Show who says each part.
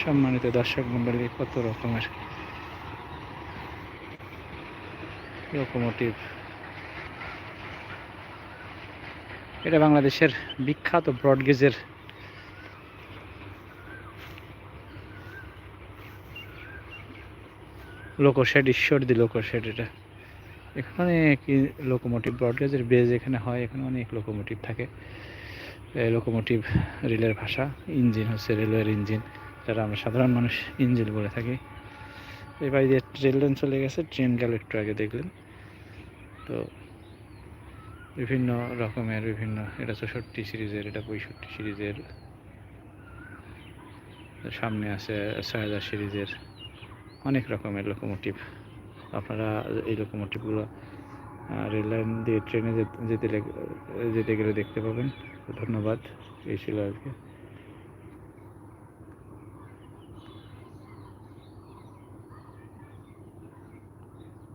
Speaker 1: সম্মানিত দর্শক মন্ডলী কত রকমের লোকোমোটিভ এটা বাংলাদেশের বিখ্যাত ব্রডগেজের লোকোশেড ঈশ্বরদী লোকোশেড এটা। এখানে কি লোকোমোটিভ ব্রডগেজের বেজ এখানে হয়, এখানে অনেক লোকোমোটিভ থাকে। লোকোমোটিভ রেলের ভাষা ইঞ্জিন হচ্ছে রেলওয়ের ইঞ্জিন যারা আমরা সাধারণ মানুষ ইঞ্জিন বলে থাকি। এই বাড়ি দিয়ে রেল লাইন চলে গেছে, ট্রেন গেল একটু আগে দেখলেন। তো বিভিন্ন রকমের, বিভিন্ন, এটা চৌষট্টি সিরিজের, এটা পঁয়ষট্টি সিরিজের। সামনে আছে হাজার সিরিজের। অনেক রকমের লোকোমোটিভ আপনারা এই লোকোমোটিভগুলো রেল লাইন দিয়ে ট্রেনে যেতে যেতে গেলে দেখতে পাবেন। ধন্যবাদ। এই ছিল আজকে।